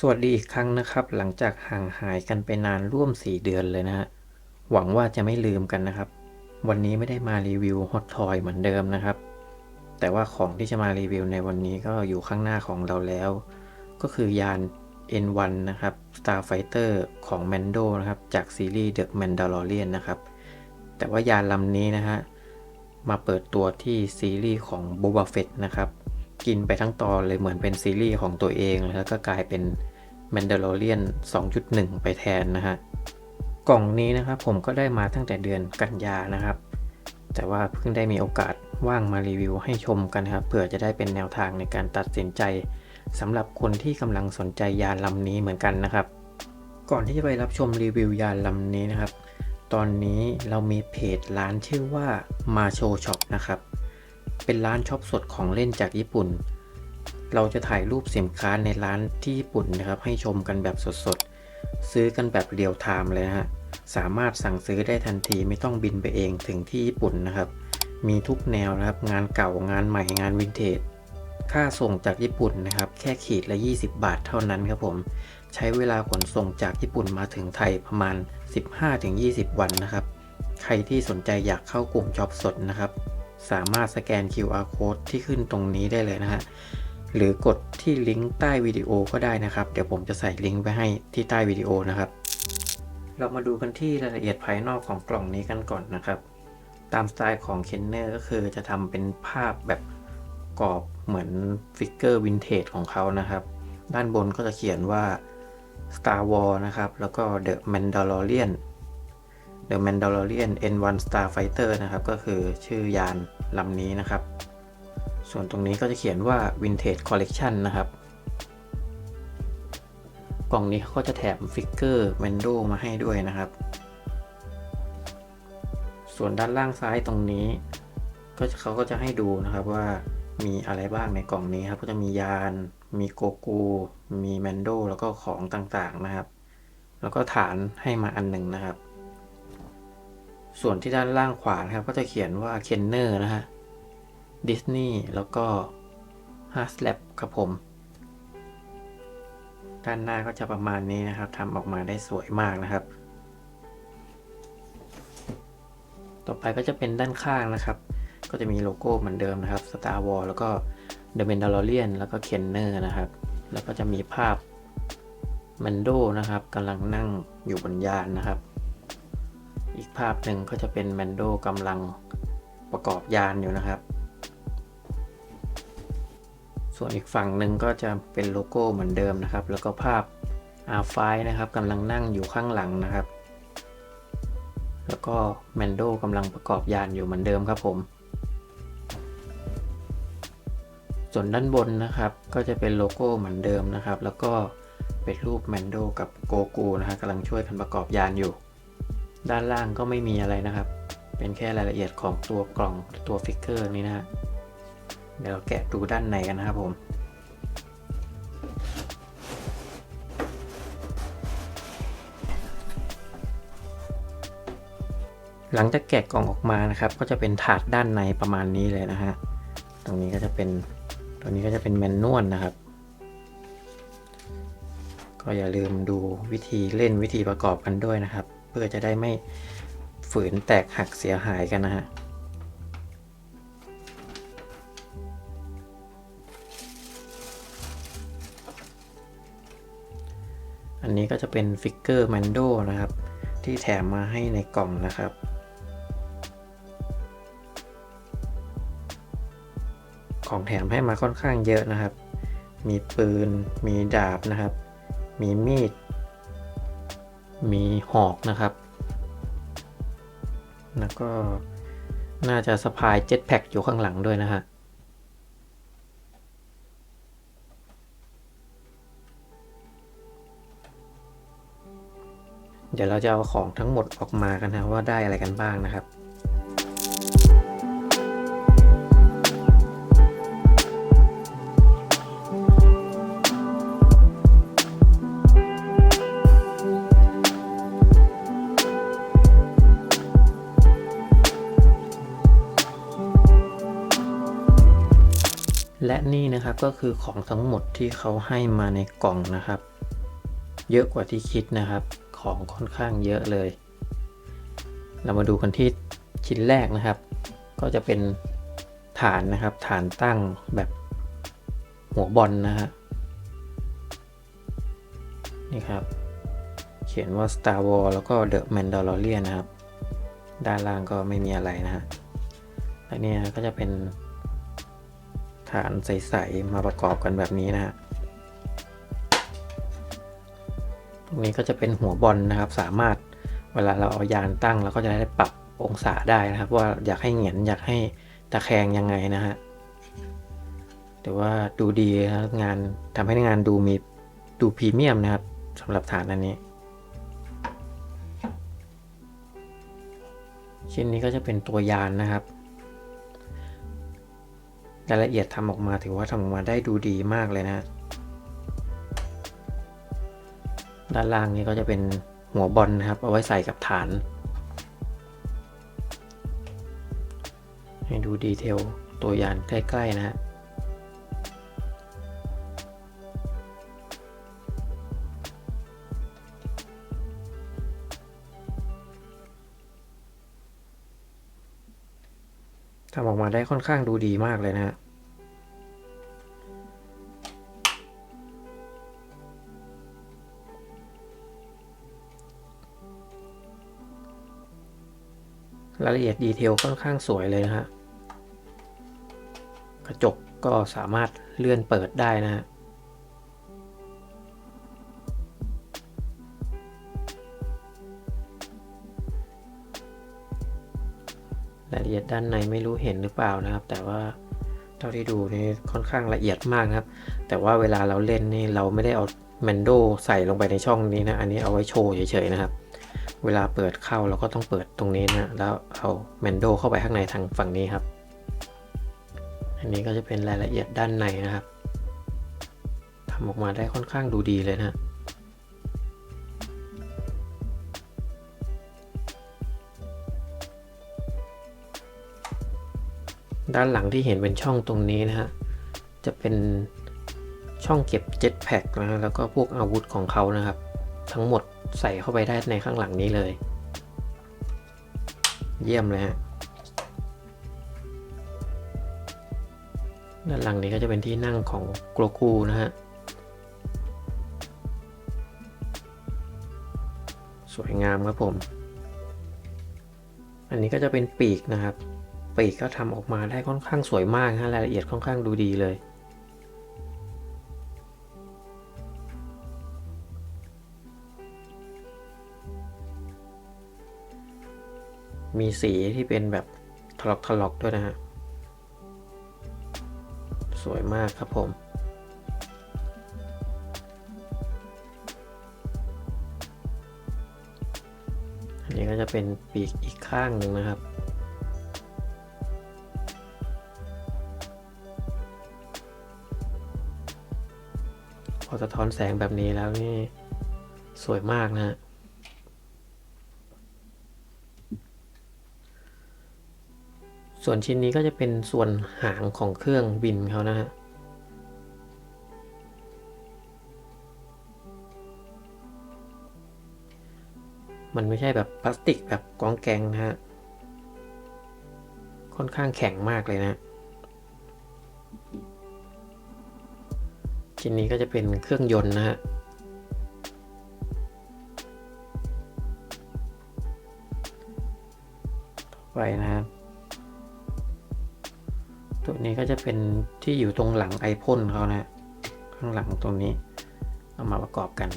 สวัสดีอีกครั้งนะครับ หลังจากห่างหายกันไปนานร่วม 4 เดือนเลยนะฮะหวังว่าจะไม่ลืมกันนะครับ วันนี้ไม่ได้มารีวิวฮอตทอยเหมือนเดิมนะครับ แต่ว่าของที่จะมารีวิวในวันนี้ก็อยู่ข้างหน้าของเราแล้ว ก็คือยาน N1 นะครับ Starfighter ของ Mando นะครับจากซีรีส์ The Mandalorian นะครับแต่ว่ายานลำนี้นะฮะมาเปิดตัวที่ซีรีส์ของ Boba Fett นะครับ กินไปทั้งตอนเลยเหมือนเป็นซีรีส์ของตัวเองแล้วก็กลายเป็น Mandalorian 2.1 ไปแทนนะฮะ กล่องนี้นะครับผมก็ได้มาตั้งแต่เดือนกันยานะครับ แต่ว่าเพิ่งได้มีโอกาสว่างมารีวิวให้ชมกันครับเผื่อจะได้เป็นแนวทางในการตัดสินใจสำหรับคนที่กำลังสนใจยานลำนี้เหมือนกันนะครับ ก่อนที่จะไปรับชมรีวิวยานลำนี้นะครับ ตอนนี้เรามีเพจร้านชื่อว่ามาโชช็อปนะครับ เป็นร้านช็อปสดของเล่นจากญี่ปุ่น เราจะถ่ายรูปสินค้าในร้านที่ญี่ปุ่นนะครับ ให้ชมกันแบบสดๆ ซื้อกันแบบเรียลไทม์เลยฮะ สามารถสั่งซื้อได้ทันทีไม่ต้องบินไปเองถึงที่ญี่ปุ่นนะครับ มีทุกแนวนะครับ งานเก่างานใหม่งานวินเทจ ค่าส่งจากญี่ปุ่นนะครับ แค่ขีดละ 20 บาทเท่านั้นครับผม ใช้เวลาขนส่งจากญี่ปุ่นมาถึงไทยประมาณ 15-20 วันนะครับ ใครที่สนใจอยากเข้ากลุ่มช็อปสดนะครับ สามารถสแกน QR code ที่ขึ้นตรงนี้ได้เลยนะฮะหรือกดที่ลิงก์ใต้วิดีโอก็ได้นะครับ เดี๋ยวผมจะใส่ลิงก์ไว้ให้ที่ใต้วิดีโอนะครับ เรามาดูกันที่รายละเอียดภายนอกของกล่องนี้กันก่อนนะครับ ตามสไตล์ของเคนเนอร์ก็คือจะทำเป็นภาพแบบกรอบเหมือนฟิกเกอร์วินเทจของเขานะครับ ด้านบนก็จะเขียนว่า Star Wars นะครับ แล้วก็ The Mandalorian The Mandalorian N1 Starfighter นะครับ ก็คือชื่อยานลำนี้นะครับ ส่วนตรงนี้ก็จะเขียนว่า Vintage Collection นะครับ กล่องนี้เขาก็จะแถมฟิกเกอร์แมนโดมาให้ด้วยนะครับ ส่วนด้านล่างซ้ายตรงนี้ ก็เขาก็จะให้ดูนะครับว่ามีอะไรบ้างในกล่องนี้ครับ ก็จะมียาน มีโกกู มีแมนโด แล้วก็ของต่างๆนะครับ แล้วก็ฐานให้มาอันหนึ่งนะครับ ส่วนที่ด้านล่างขวานะครับ ก็จะเขียนว่าเคนเนอร์นะฮะดิสนีย์แล้วก็ฮาร์สแลบครับผม ด้านหน้าก็จะประมาณนี้นะครับทำออกมาได้สวยมากนะครับ ต่อไปก็จะเป็นด้านข้างนะครับ ก็จะมีโลโก้เหมือนเดิมนะครับ Star Wars แล้วก็ The Mandalorian แล้วก็ Kenner นะครับ แล้วก็จะมีภาพ Mando นะครับกำลังนั่งอยู่บนยานนะครับ อีกภาพหนึ่งก็จะเป็น Mando กำลังประกอบยานอยู่นะครับ ส่วนอีกฝั่งหนึ่งก็จะเป็นโลโก้เหมือนเดิมนะครับ แล้วก็ภาพ R5 นะครับกำลังนั่งอยู่ข้างหลังนะครับ แล้วก็แมนโดกำลังประกอบยานอยู่เหมือนเดิมครับผม ส่วนด้านบนนะครับก็จะเป็นโลโก้เหมือนเดิมนะครับ แล้วก็เป็นรูปแมนโดกับโกกูนะฮะกำลังช่วยกันประกอบยานอยู่ ด้านล่างก็ไม่มีอะไรนะครับ เป็นแค่รายละเอียดของตัวกล่องตัวฟิกเกอร์นี้นะฮะเดี๋ยวเราแกะดูด้านในกันนะครับผมหลังจากแกะกล่องออกมานะครับ ก็จะเป็นถาดด้านในประมาณนี้เลยนะฮะ ตรงนี้ก็จะเป็นตรงนี้ก็จะเป็นแมนนวลนะครับ ก็อย่าลืมดูวิธีเล่นวิธีประกอบกันด้วยนะครับ พื่อจะได้ไม่ฝืนแตกหักเสียหายกันนะฮะอันนี้ก็จะเป็นฟิกเกอร์แมนโดนะครับ ที่แถมมาให้ในกล่องนะครับ ของแถมให้มาค่อนข้างเยอะนะครับ มีปืน มีดาบนะครับ มีมีด มีหอกนะครับ แล้วก็น่าจะสะพายเจ็ตแพ็กอยู่ข้างหลังด้วยนะฮะ เดี๋ยวเราจะเอาของทั้งหมดออกมากันนะว่าได้อะไรกันบ้างนะครับ นะครับก็คือของทั้งหมดที่เขาให้มาในกล่องนะครับ เยอะกว่าที่คิดนะครับ ของค่อนข้างเยอะเลย เรามาดูกันที่ชิ้นแรกนะครับ ก็จะเป็นฐานนะครับ ฐานตั้งแบบหัวบอลนะฮะนี่ครับ เขียนว่า Star Wars แล้วก็ The Mandalorian นะครับ ด้านล่างก็ไม่มีอะไรนะฮะและนี่ก็จะเป็น ฐานใส ๆ มาประกอบกันแบบนี้นะฮะตรงนี้ก็จะเป็นหัวบอลนะครับ สามารถเวลาเราเอายานตั้งเราก็จะได้ปรับองศาได้นะครับ ว่าอยากให้เหงียนอยากให้ตะแคงยังไงนะฮะแต่ว่าดูดีนะงานทำให้งานดูมีดูพรีเมียมนะครับสำหรับฐานอันนี้ ชิ้นนี้ก็จะเป็นตัวยานนะครับ รายละเอียดทำออกมาถือว่าทำออกมาได้ดูดีมากเลยนะ ด้านล่างนี้ก็จะเป็นหัวบอลนะครับ เอาไว้ใส่กับฐาน ให้ดูดีเทลตัวยานใกล้ ๆ นะฮะ ทำออกมาได้ค่อนข้างดูดีมากเลยนะฮะรายละเอียดดีเทลค่อนข้างสวยเลยนะฮะ กระจกก็สามารถเลื่อนเปิดได้นะฮะ รายละเอียดด้านในไม่รู้เห็นหรือเปล่านะครับ แต่ว่าเท่าที่ดูนี่ค่อนข้างละเอียดมากนะครับ แต่ว่าเวลาเราเล่นนี่เราไม่ได้เอาแมนโดใส่ลงไปในช่องนี้นะ อันนี้เอาไว้โชว์เฉยๆนะครับ เวลาเปิดเข้าเราก็ต้องเปิดตรงนี้นะ แล้วเอาแมนโดเข้าไปข้างในทางฝั่งนี้ครับ อันนี้ก็จะเป็นรายละเอียดด้านในนะครับทำออกมาได้ค่อนข้างดูดีเลยนะ ด้านหลังที่เห็นเป็นช่องตรงนี้นะฮะ จะเป็นช่องเก็บเจ็ตแพ็กนะฮะแล้วก็พวกอาวุธของเขานะครับ ทั้งหมดใส่เข้าไปได้ในข้างหลังนี้เลย เยี่ยมเลยฮะ ด้านหลังนี้ก็จะเป็นที่นั่งของโกลกูนะฮะ สวยงามครับผม อันนี้ก็จะเป็นปีกนะครับ ปีกก็ทำออกมาได้ค่อนข้างสวยมากฮะรายละเอียดค่อนข้างดูดีเลยมีสีที่เป็นแบบถลอกถลอกด้วยนะฮะ สวยมากครับผม อันนี้ก็จะเป็นปีกอีกข้างหนึ่งนะครับ สะท้อนแสงแบบนี้แล้วนี่สวยมากนะฮะส่วนชิ้นนี้ก็จะเป็นส่วนหางของเครื่องบินเขานะฮะมันไม่ใช่แบบพลาสติกแบบกองแกงนะฮะ ค่อนข้างแข็งมากเลยนะ ชิ้นนี้ก็จะเป็นเครื่องยนต์นะฮะไปนะครับตัวนี้ก็จะเป็นที่อยู่ตรงหลังไอพ่นเขานะข้างหลังตรงนี้ เอามาประกอบกัน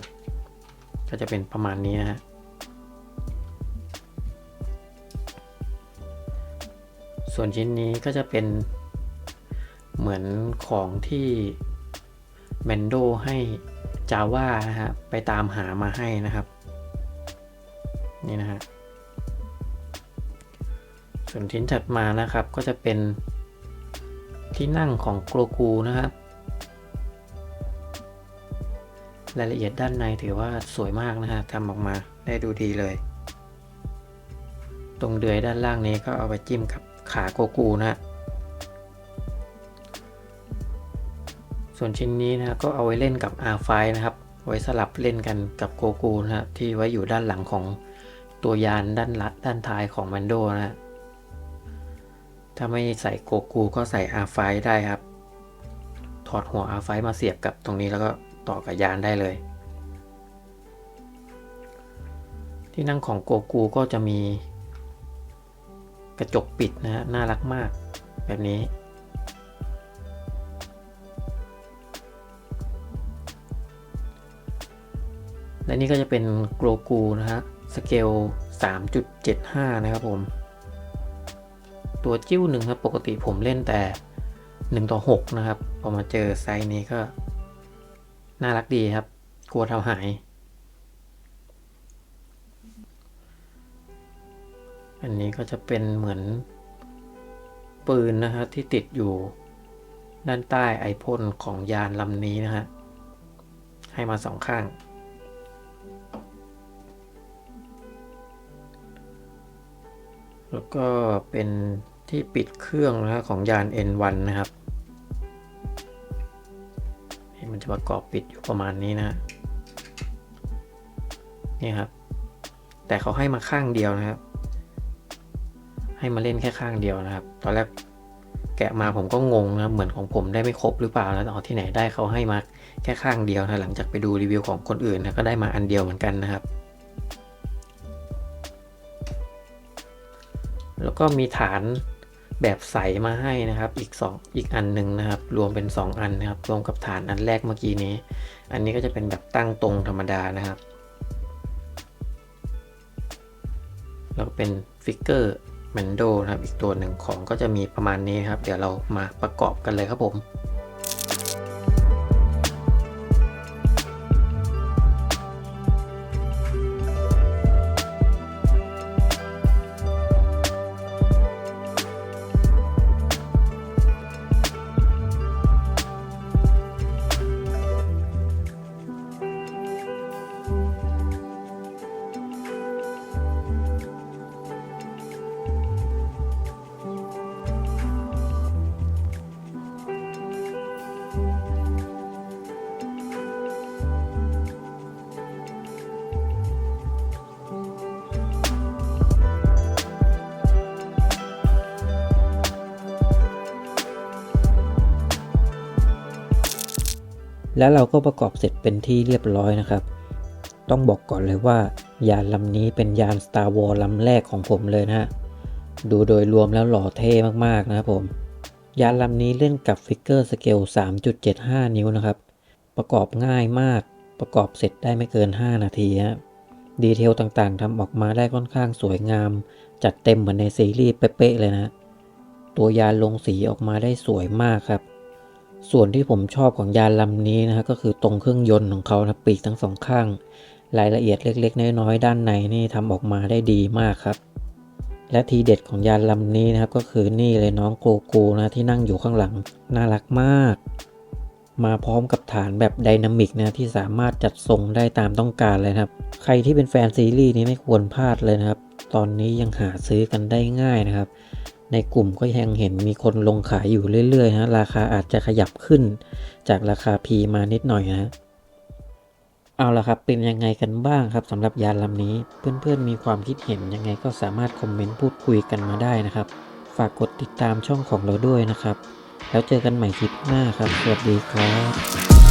ก็จะเป็นประมาณนี้นะฮะส่วนชิ้นนี้ก็จะเป็นเหมือนของที่ แมนโดให้จาว่านะฮะไปตามหามาให้นะครับ นี่นะฮะส่วนชิ้นถัดมานะครับก็จะเป็นที่นั่งของโกลกูนะครับ รายละเอียดด้านในถือว่าสวยมากนะฮะทำออกมาได้ดูดีเลย ตรงเดือยด้านล่างนี้ก็เอาไปจิ้มกับขาโกกูนะฮะ ส่วนชิ้นนี้นะก็เอาไว้เล่นกับ R5 นะครับ ไว้สลับเล่นกันกับโกกูนะฮะที่ไว้อยู่ด้านหลังของตัวยานด้านละด้านท้ายของมันโดนะฮะถ้าไม่ใส่โกกูก็ใส่อาไฟได้ครับ ถอดหัวอาไฟมาเสียบกับตรงนี้แล้วก็ต่อกับยานได้เลย ที่นั่งของโกกูก็จะมีกระจกปิดนะฮะน่ารักมากแบบนี้ และนี่ก็จะเป็นโกลกูนะฮะสเกล 3.75 นะครับผม ตัวจิ้วหนึ่งครับปกติผมเล่นแต่ 1 ต่อ 6 นะครับ พอมาเจอไซส์นี้ก็ น่ารักดีครับ กลัวทำหาย อันนี้ก็จะเป็นเหมือนปืนนะฮะที่ติดอยู่ด้านใต้ไอพ่นของยานลำนี้นะฮะ ให้มาสองข้าง แล้วก็เป็นที่ปิดเครื่องนะของยาน N1 นะครับนี่มันจะประกอบปิดอยู่ประมาณนี้นะฮะนี่ครับ แต่เขาให้มาข้างเดียวนะครับ ให้มาเล่นแค่ข้างเดียวนะครับ ตอนแรกแกะมาผมก็งงนะเหมือนของผมได้ไม่ครบหรือเปล่าแล้วเอาที่ไหนได้เขาให้มาแค่ข้างเดียวนะหลังจากไปดูรีวิวของคนอื่นนะก็ได้มาอันเดียวเหมือนกันนะครับ แล้วก็มีฐานแบบใสมาให้นะครับ อีก 2 อีกอันหนึ่งนะครับ รวมเป็น 2 อันนะครับ รวมกับฐานอันแรกเมื่อกี้นี้ อันนี้ก็จะเป็นแบบตั้งตรงธรรมดานะครับ แล้วก็เป็นฟิกเกอร์แมนโดนะครับ อีกตัวหนึ่งของก็จะมีประมาณนี้ครับ เดี๋ยวเรามาประกอบกันเลยครับผม แล้วเราก็ประกอบเสร็จเป็นที่เรียบร้อยนะครับ ต้องบอกก่อนเลยว่ายานลำนี้เป็นยาน Star Wars ลำแรกของผมเลยนะฮะ ดูโดยรวมแล้วหล่อเท่มากๆนะครับผม ยานลำนี้เล่นกับฟิกเกอร์สเกล 3.75 นิ้วนะครับ ประกอบง่ายมาก ประกอบเสร็จได้ไม่เกิน 5 นาทีฮะ ดีเทลต่างๆทำออกมาได้ค่อนข้างสวยงาม จัดเต็มเหมือนในซีรีส์เป๊ะๆเลยนะ ตัวยานลงสีออกมาได้สวยมากครับ ส่วนที่ผมชอบของยานลำนี้นะฮะก็คือตรงเครื่องยนต์ของเขานะปีกทั้งสองข้าง รายละเอียดเล็ก ๆ น้อยๆด้านในนี่ทำออกมาได้ดีมากครับ และทีเด็ดของยานลำนี้นะครับก็คือนี่เลยน้องโกโก้นะที่นั่งอยู่ข้างหลังน่ารักมาก มาพร้อมกับฐานแบบไดนามิกนะที่สามารถจัดทรงได้ตามต้องการเลยครับ ใครที่เป็นแฟนซีรีส์นี้ไม่ควรพลาดเลยนะครับ ตอนนี้ยังหาซื้อกันได้ง่ายนะครับ ในกลุ่มก็ยังเห็นมีคนลงขายอยู่เรื่อยๆนะราคาอาจจะขยับขึ้นจากราคา P มานิดหน่อยนะเอาละครับเป็นยังไงกันบ้างครับสำหรับยานลำนี้ เพื่อนๆมีความคิดเห็นยังไงก็สามารถคอมเมนต์พูดคุยกันมาได้นะครับ ฝากกดติดตามช่องของเราด้วยนะครับ แล้วเจอกันใหม่คลิปหน้าครับ สวัสดีครับ